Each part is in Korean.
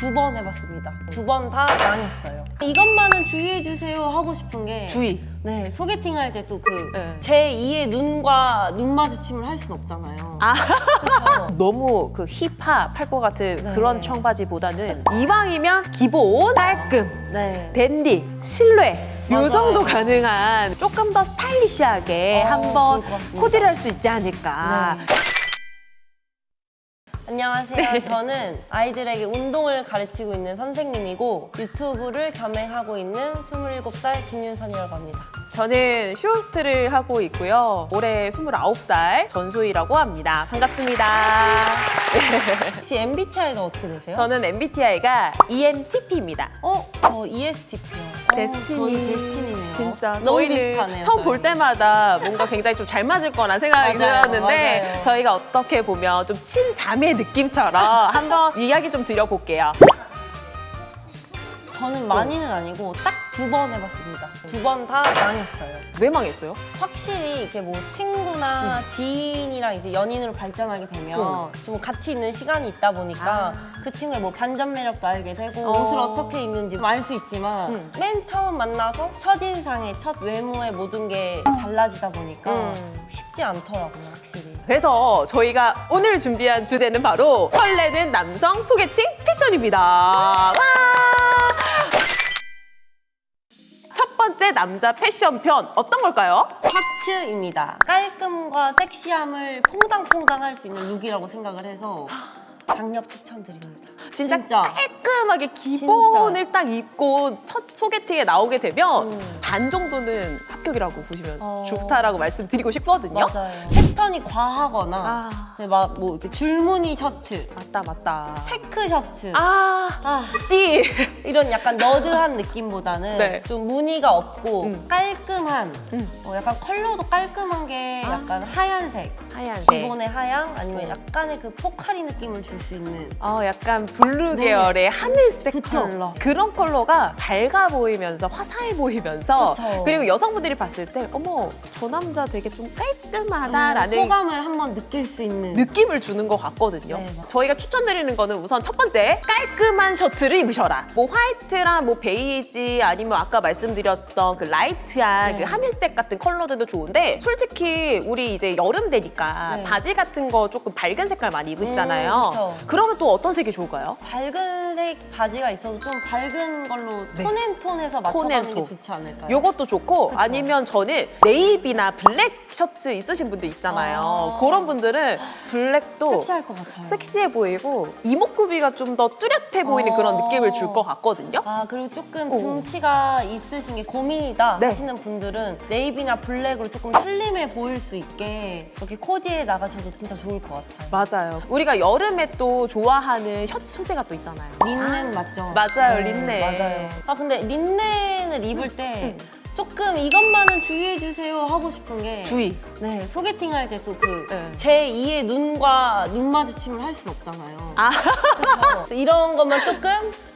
두 번 해봤습니다. 두 번 다 망했어요. 이것만은 주의해주세요 하고 싶은 게 주의. 네, 소개팅 할 때 또 그 네. 제 2의 눈과 눈 마주침을 할 순 없잖아요. 아. 너무 그 힙합 할 것 같은 네. 그런 청바지보다는 이왕이면 기본 깔끔 네. 댄디 실루엣 요 맞아요. 정도 가능한 조금 더 스타일리시하게 어, 한번 좋을 것 같습니다. 코디를 할 수 있지 않을까 네. 안녕하세요. 저는 아이들에게 운동을 가르치고 있는 선생님이고 유튜브를 겸행하고 있는 27살 김윤선이라고 합니다. 저는 쇼호스트를 하고 있고요 올해 29살 전소희라고 합니다 반갑습니다 혹시 MBTI가 어떻게 되세요? 저는 MBTI가 ENTP입니다 어? 저 ESTP요. 데스티니 저희 데스티니네요. 진짜 너무 저희는 비슷하네요. 처음 저희. 볼 때마다 뭔가 굉장히 좀 잘 맞을 거란 생각이 맞아요, 들었는데 맞아요. 저희가 어떻게 보면 좀 친자매 느낌처럼 한번 이야기 좀 드려볼게요 저는 많이는 아니고 딱 두 번 해봤습니다. 두 번 다 망했어요. 왜 망했어요? 확실히 이렇게 뭐 친구나 지인이랑 이제 연인으로 발전하게 되면 음. 좀 같이 있는 시간이 있다 보니까 그 친구의 뭐 반전 매력도 알게 되고 어. 옷을 어떻게 입는지 알 수 있지만 음. 맨 처음 만나서 첫 인상에 첫 외모의 모든 게 달라지다 보니까 음. 쉽지 않더라고요, 확실히. 그래서 저희가 오늘 준비한 주제는 바로 설레는 남성 소개팅 패션입니다. 와! 번째 남자 패션 편 어떤 걸까요? 셔츠입니다. 깔끔과 섹시함을 퐁당퐁당 할 수 있는 룩이라고 생각을 해서 강력 추천드립니다. 진짜, 진짜. 깔끔하게 기본을 딱 입고 첫 소개팅에 나오게 되면 음. 반 정도는 합격이라고 보시면 어. 좋다라고 말씀드리고 싶거든요. 맞아요. 패턴이 과하거나 아, 막 뭐 이렇게 줄무늬 셔츠, 맞다, 맞다. 체크 셔츠. 아, 아, 띠. 이런 약간 너드한 느낌보다는 네. 좀 무늬가 없고 음. 깔끔한 음. 어, 약간 컬러도 깔끔한 게 아. 약간 하얀색 하얀색. 기본의 하양 아니면 어. 약간의 그 포카리 느낌을 줄 수 있는 어, 약간 블루 네. 계열의 하늘색 그쵸. 컬러. 그런 컬러가 밝아 보이면서 화사해 보이면서 그쵸. 그리고 여성분들이 봤을 때 어머, 저 남자 되게 좀 깔끔하다라는 음, 호감을 한번 느낄 수 있는 느낌을 주는 것 같거든요. 네, 맞아요. 저희가 추천드리는 거는 우선 첫 번째 깔끔한 셔츠를 입으셔라. 뭐 화이트랑 뭐 베이지 아니면 아까 말씀드렸던 그 라이트한 네. 그 하늘색 같은 컬러들도 좋은데 솔직히 우리 이제 여름 되니까 네. 바지 같은 거 조금 밝은 색깔 많이 입으시잖아요. 음, 그쵸. 그러면 또 어떤 색이 좋을까요? 밝은 색 바지가 있어도 좀 밝은 걸로 네. 톤앤톤해서 맞춰가는 톤앤톤. 게 좋지 않을까요? 요것도 좋고 그쵸. 아니면 저는 네이비나 블랙 셔츠 있으신 분들 있잖아요. 아. 그런 분들은 블랙도 섹시할 것 같아요. 섹시해 보이고 이목구비가 좀 더 뚜렷해 보이는 어. 그런 느낌을 줄 것 같거든요. 아 그리고 조금 오. 등치가 있으신 게 고민이다 네. 하시는 분들은 네이비나 블랙으로 조금 슬림해 보일 수 있게 이렇게 코 디에 나가셔도 진짜 좋을 것 같아요. 맞아요. 우리가 여름에 또 좋아하는 셔츠 소재가 또 있잖아요. 린넨 맞죠? 맞아요, 린넨. 맞아요. 아 근데 린넨을 입을 때 음. 조금 이것만은 주의해 주세요 하고 싶은 게 주의. 네 소개팅 할 때 또 그 네. 제 2의 눈과 눈 마주침을 할 수는 없잖아요. 아. 그래서 이런 것만 조금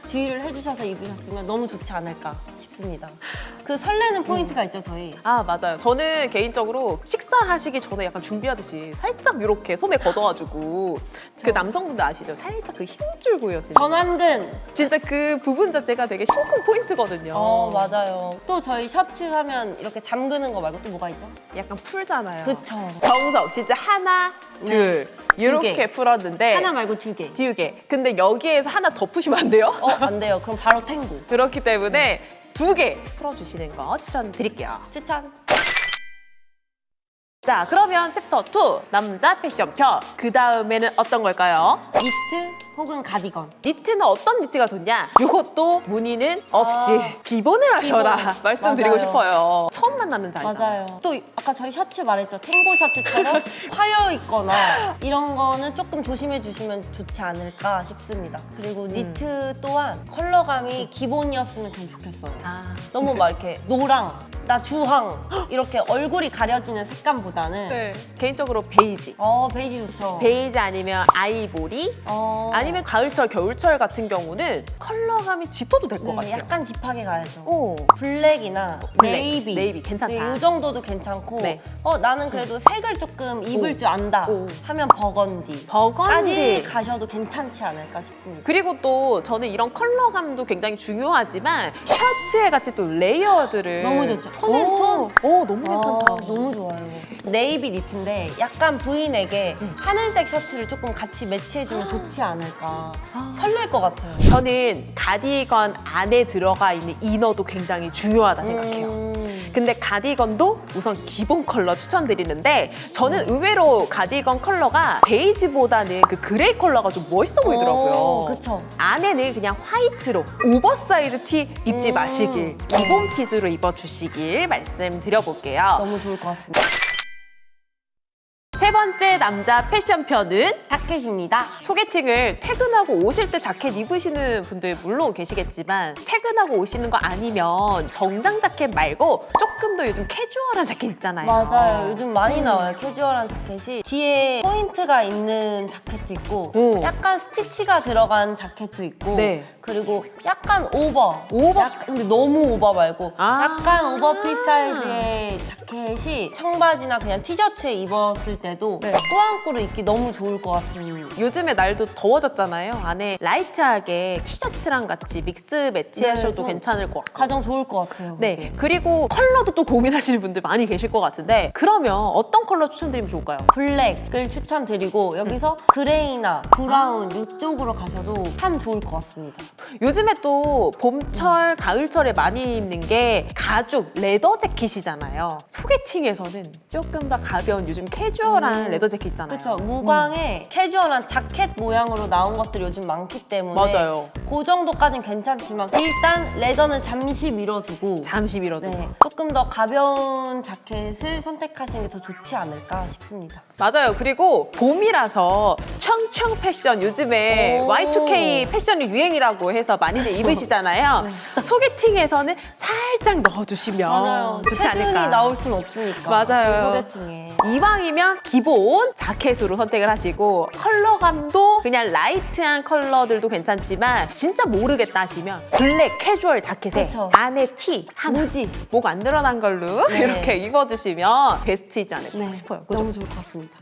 주의를 해주셔서 입으셨으면 너무 좋지 않을까 싶습니다. 그 설레는 포인트가 있죠 저희. 아 맞아요. 저는 개인적으로 식사하시기 전에 약간 준비하듯이 살짝 이렇게 소매 걷어가지고 그 남성분들 아시죠? 살짝 그 힘줄 보였어요. 전완근. 진짜 그 부분 자체가 되게 심쿵 포인트거든요. 어 맞아요. 또 저희 셔츠 하면 이렇게 잠그는 거 말고 또 뭐가 있죠? 약간 풀잖아요. 그쵸. 정석 진짜 하나, 둘 이렇게 개. 풀었는데 하나 말고 두 개. 두 개. 근데 여기에서 하나 더 푸시면 안 돼요? 어안 돼요. 그럼 바로 탱고. 그렇기 때문에 두 개 풀어주시는 거 추천드릴게요. 추천. 자, 그러면 챕터 2 남자 패션 편. 그 다음에는 어떤 걸까요? 니트 혹은 가디건. 니트는 어떤 니트가 좋냐? 이것도 무늬는 없이 아, 기본을 하셔라 기본. 말씀드리고 맞아요. 싶어요. 처음 만나는 자이잖아요. 맞아요. 또 아까 저희 셔츠 말했죠. 탱고 셔츠처럼 파여 있거나 이런 거는 조금 조심해 주시면 좋지 않을까 싶습니다. 그리고 니트 또한 컬러감이 기본이었으면 좀 좋겠어요. 아, 너무 막 이렇게 노랑, 나 주황 이렇게 얼굴이 가려지는 색감보다는 네. 개인적으로 베이지. 어 베이지 좋죠. 베이지 아니면 아이보리 어, 아니면 가을철, 겨울철 같은 경우는 컬러감이 짙어도 될 것 네, 같아요. 약간 딥하게 가야죠. 오. 블랙이나 블랙, 네이비, 네이비 괜찮다. 네, 이 정도도 괜찮고 네. 어 나는 그래도 색을 조금 입을 오. 줄 안다 오. 하면 버건디 버건디. 까지 가셔도 괜찮지 않을까 싶습니다. 그리고 또 저는 이런 컬러감도 굉장히 중요하지만 셔츠에 같이 또 레이어드를 너무 좋죠. 톤앤 오, 톤. 오, 너무 괜찮다. 아, 너무 좋아요. 네이비 니트인데 약간 부인에게 음. 하늘색 셔츠를 조금 같이 매치해주면 좋지 않을까. 아. 설렐 것 같아요. 저는 가디건 안에 들어가 있는 이너도 굉장히 중요하다 생각해요. 음. 근데 가디건도 우선 기본 컬러 추천드리는데 저는 의외로 가디건 컬러가 베이지보다는 그 그레이 컬러가 좀 멋있어 보이더라고요. 오, 그쵸. 안에는 그냥 화이트로 오버사이즈 티 입지 음. 마시길 기본 핏으로 입어주시길 말씀드려볼게요. 너무 좋을 것 같습니다. 세 번째 남자 패션 편은 자켓입니다. 소개팅을 퇴근하고 오실 때 자켓 입으시는 분들 물론 계시겠지만 퇴근하고 오시는 거 아니면 정장 자켓 말고 조금 더 요즘 캐주얼한 자켓 있잖아요. 맞아요. 요즘 많이 음. 나와요. 캐주얼한 자켓이. 뒤에 포인트가 있는 자켓도 있고, 오. 약간 스티치가 들어간 자켓도 있고, 네. 그리고 약간 오버. 오버? 약- 근데 너무 오버 말고, 아. 약간 오버핏 사이즈의 자켓이 청바지나 그냥 티셔츠에 입었을 때도 네. 또한 꾸로 입기 너무 좋을 것 같은. 요즘에 날도 더워졌잖아요. 안에 라이트하게 티셔츠랑 같이 믹스 매치하셔도 네, 저- 괜찮을 것 같고. 가장 좋을 것 같아요. 네. 그게. 그리고 컬러도 또 고민하시는 분들 많이 계실 것 같은데 그러면 어떤 컬러 추천드리면 좋을까요? 블랙을 추천드리고 여기서 그레이나 브라운 이쪽으로 가셔도 참 좋을 것 같습니다. 요즘에 또 봄철, 가을철에 많이 입는 게 가죽, 레더 재킷이잖아요. 소개팅에서는 조금 더 가벼운 요즘 캐주얼 한 음. 레더 재킷 있잖아요. 그렇죠. 무광에 캐주얼한 자켓 모양으로 나온 것들이 요즘 많기 때문에 맞아요. 그 정도까진 괜찮지만 일단 레더는 잠시 밀어두고 잠시 밀어도. 네, 조금 더 가벼운 자켓을 선택하시는 게 더 좋지 않을까 싶습니다. 맞아요. 그리고 봄이라서 청청 패션 요즘에 오. Y2K 패션이 유행이라고 해서 많이들 입으시잖아요. 소개팅에서는 살짝 넣어주시면 맞아요. 좋지 체중이 않을까. 나올 순 없으니까. 맞아요. 소개팅에. 이왕이면 기본 자켓으로 선택을 하시고 컬러감도 그냥 라이트한 컬러들도 괜찮지만 진짜 모르겠다 하시면 블랙 캐주얼 자켓에 그쵸. 안에 티 하나 무지. 목 안 드러난 걸로 네. 이렇게 입어주시면 베스트이지 않을까 네, 싶어요. 그죠? 너무 좋을 것 같습니다.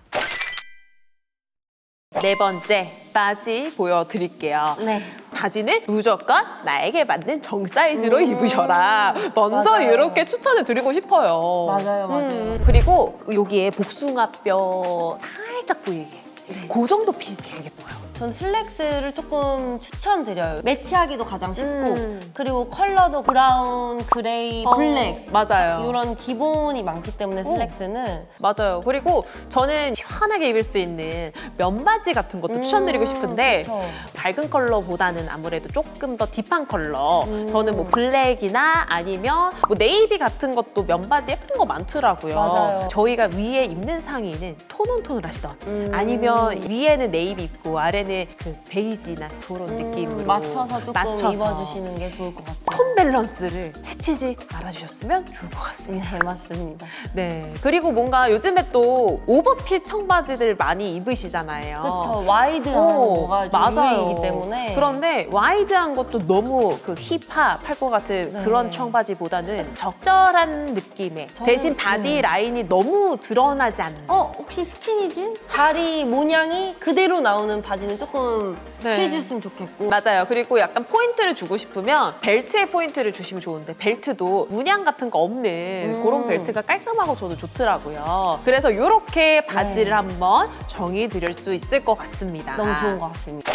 네 번째 바지 보여드릴게요. 네. 바지는 무조건 나에게 맞는 정 사이즈로 음. 입으셔라. 먼저 맞아요. 이렇게 추천을 드리고 싶어요. 맞아요, 맞아요. 음, 그리고 여기에 복숭아뼈 살짝 보이게. 네. 그 정도 핏이 제일 예뻐요. 전 슬랙스를 조금 추천드려요. 매치하기도 가장 쉽고 음. 그리고 컬러도 브라운, 그레이, 어, 블랙 맞아요. 이런 기본이 많기 때문에 슬랙스는 맞아요. 그리고 저는 시원하게 입을 수 있는 면바지 같은 것도 음, 추천드리고 싶은데 그쵸. 밝은 컬러보다는 아무래도 조금 더 딥한 컬러. 음. 저는 뭐 블랙이나 아니면 뭐 네이비 같은 것도 면바지 예쁜 거 많더라고요. 맞아요. 저희가 위에 입는 상의는 톤온톤을 하시던 음. 아니면 위에는 네이비 입고 아래 는그 베이지나 그런 음, 느낌으로 맞춰서 조금 맞춰서 입어주시는 게 좋을 것 같아요. 톤 밸런스를 해치지 말아주셨으면 좋을 것 같습니다. 네, 맞습니다. 네. 그리고 뭔가 요즘에 또 오버핏 청바지들 많이 입으시잖아요. 그쵸. 와이드한 오, 거가 좀 유행이기 때문에 그런데 와이드한 것도 너무 그 힙합 할 것 같은 네. 그런 청바지보다는 적절한 느낌의 저는- 대신 바디 네. 라인이 너무 드러나지 않는 어, 혹시 스키니진? 다리 모양이 그대로 나오는 바지는 조금 네. 피해줬으면 좋겠고 맞아요. 그리고 약간 포인트를 주고 싶으면 벨트에 포인트를 주시면 좋은데 벨트도 문양 같은 거 없는 음. 그런 벨트가 깔끔하고 저도 좋더라고요. 그래서 이렇게 바지를 네. 한번 정의 드릴 수 있을 것 같습니다. 너무 좋은 것 같습니다.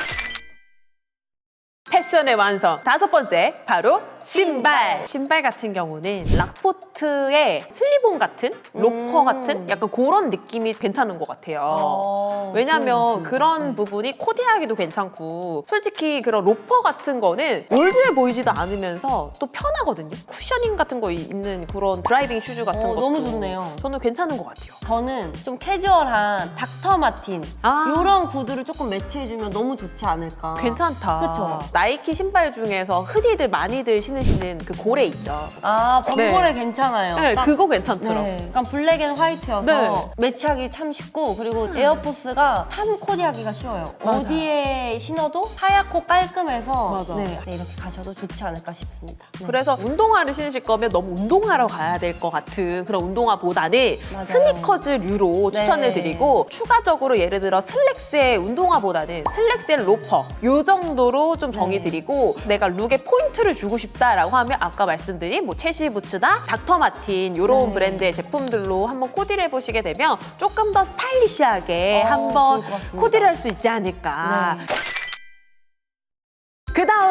패션의 완성. 다섯 번째, 바로 신발. 신발 같은 경우는 락포트의 슬리본 같은, 로퍼 음. 같은 약간 그런 느낌이 괜찮은 것 같아요. 어, 왜냐면 그런. 부분이 코디하기도 괜찮고 솔직히 그런 로퍼 같은 거는 올드해 보이지도 않으면서 또 편하거든요. 쿠셔닝 같은 거 있는 그런 드라이빙 슈즈 같은 어, 것도 너무 좋네요. 저는 괜찮은 것 같아요. 저는 좀 캐주얼한 닥터 마틴 아. 이런 구두를 조금 매치해주면 너무 좋지 않을까. 괜찮다. 그쵸? 나의 나이키 신발 중에서 흔히들 많이들 신으시는 그 고래 있죠. 아 범고래 네. 괜찮아요. 네, 딱- 그거 괜찮더라고. 네, 약간 블랙 앤 화이트여서 네. 매치하기 참 쉽고 그리고 에어포스가 참 코디하기가 쉬워요. 맞아. 어디에 신어도 하얗고 깔끔해서 맞아. 네, 네, 이렇게 가셔도 좋지 않을까 싶습니다. 네. 그래서 운동화를 신으실 거면 너무 운동하러 가야 될 것 같은 그런 운동화보다는 맞아요. 스니커즈류로 네. 추천을 드리고 추가적으로 예를 들어 슬랙스의 운동화보다는 슬랙스의 로퍼 요 정도로 좀 정의 네. 드리고 내가 룩에 포인트를 주고 싶다라고 하면 아까 말씀드린 뭐 첼시 부츠나 닥터 마틴 요런 네. 브랜드의 제품들로 한번 코디를 해보시게 되면 조금 더 스타일리시하게 어, 한번. 코디를 할 수 있지 않을까 네.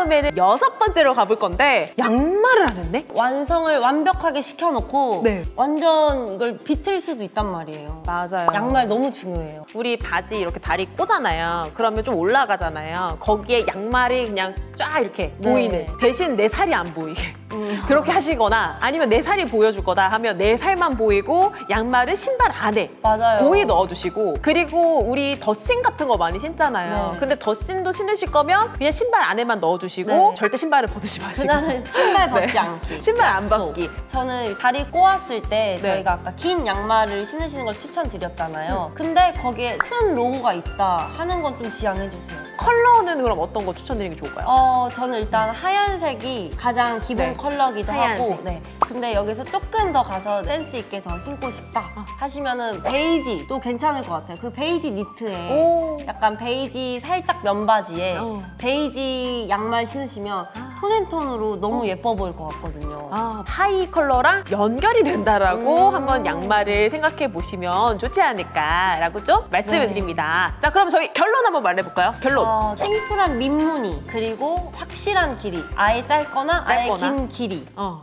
그 다음에는 여섯 번째로 가볼 건데 양말을 안 했네? 완성을 완벽하게 시켜놓고 네. 완전 이걸 비틀 수도 있단 말이에요. 맞아요. 양말 너무 중요해요. 우리 바지 이렇게 다리 꽂잖아요. 그러면 좀 올라가잖아요. 거기에 양말이 그냥 쫙 이렇게 네. 보이는 대신 내 살이 안 보이게 음. 그렇게 하시거나 아니면 내 살이 보여줄 거다 하면 내 살만 보이고 양말은 신발 안에 맞아요. 고이 넣어주시고 그리고 우리 덧신 같은 거 많이 신잖아요. 네. 근데 덧신도 신으실 거면 그냥 신발 안에만 넣어주시고 네. 절대 신발을 벗으지 마시고 그날은 신발 벗지 네. 않기. 신발 안 약속. 벗기. 저는 다리 꼬았을 때 네. 저희가 아까 긴 양말을 신으시는 걸 추천드렸잖아요. 근데 거기에 큰 로고가 있다 하는 건 좀 지양해 주세요. 컬러는 그럼 어떤 거 추천드리는 게 좋을까요? 어, 저는 일단 하얀색이 가장 기본 네. 컬러기도 하얀색. 하고, 네. 근데 여기서 조금 더 가서 센스 있게 더 신고 싶다 하시면은 베이지도 괜찮을 것 같아요. 그 베이지 니트에 오. 약간 베이지 살짝 면바지에 어. 베이지 양말 신으시면 톤앤톤으로 너무 예뻐 보일 것 같거든요. 아, 하이 컬러랑 연결이 된다라고 음. 한번 양말을 생각해 보시면 좋지 않을까라고 좀 말씀을 네. 드립니다. 자, 그럼 저희 결론 한번 말해볼까요? 결론. 어, 심플한 민무늬 그리고 확실한 길이 아예 짧거나, 짧거나. 아예 긴 길이 어.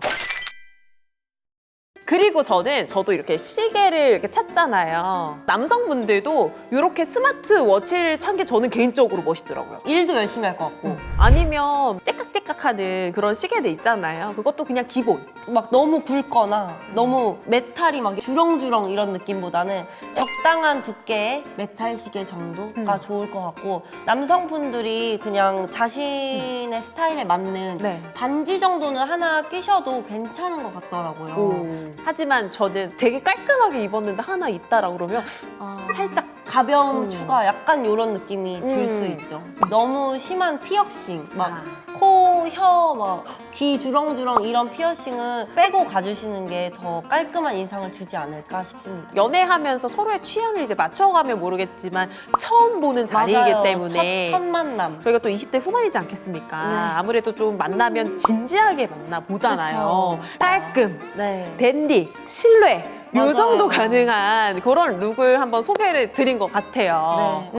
그리고 저는 저도 이렇게 시계를 이렇게 찾잖아요. 남성분들도 이렇게 스마트 워치를 찬 게 저는 개인적으로 멋있더라고요. 일도 열심히 할 것 같고 아니면 째깍째깍하는 그런 시계들 있잖아요. 그것도 그냥 기본. 막 너무 굵거나 너무 메탈이 막 주렁주렁 이런 느낌보다는 적당한 두께의 메탈 시계 정도가 음. 좋을 것 같고 남성분들이 그냥 자신의 스타일에 맞는 네. 반지 정도는 하나 끼셔도 괜찮은 것 같더라고요. 하지만 저는 되게 깔끔하게 입었는데 하나 있다라 그러면 아, 살짝 가벼운 음. 추가 약간 이런 느낌이 들 음. 수 있죠. 너무 심한 피어싱 막 아. 코, 혀, 막 귀 주렁주렁 이런 피어싱은 빼고 가주시는 게 더 깔끔한 인상을 주지 않을까 싶습니다. 연애하면서 서로의 취향을 이제 맞춰가면 모르겠지만 처음 보는 자리이기 맞아요. 때문에 첫, 첫 만남. 저희가 또 20대 후반이지 않겠습니까? 네. 아무래도 좀 만나면 진지하게 만나 보잖아요. 그쵸. 깔끔, 네. 댄디, 요 맞아요. 정도 가능한 그런 룩을 한번 소개를 드린 것 같아요. 네.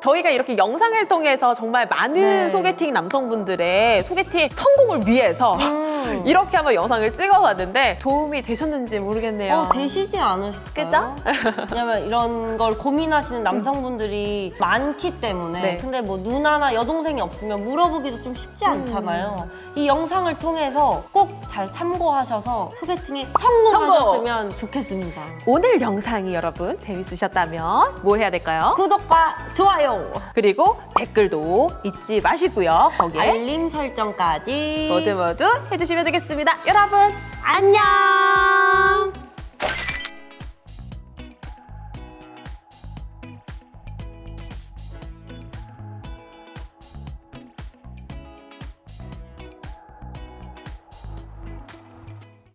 저희가 이렇게 영상을 통해서 정말 많은 네. 소개팅 남성분들의 소개팅 성공을 위해서 음. 이렇게 한번 영상을 찍어봤는데 도움이 되셨는지 모르겠네요. 어, 되시지? 그죠? 왜냐면 이런 걸 고민하시는 남성분들이 많기 때문에 네. 근데 뭐 누나나 여동생이 없으면 물어보기도 좀 쉽지 음. 않잖아요. 이 영상을 통해서 꼭 잘 참고하셔서 소개팅이 성공하셨으면 좋겠습니다. 오늘 영상이 여러분 재밌으셨다면 뭐 해야 될까요? 구독과 좋아요, 그리고 댓글도 잊지 마시고요. 거기에 알림 설정까지 모두 모두 해주시면 되겠습니다. 여러분 안녕.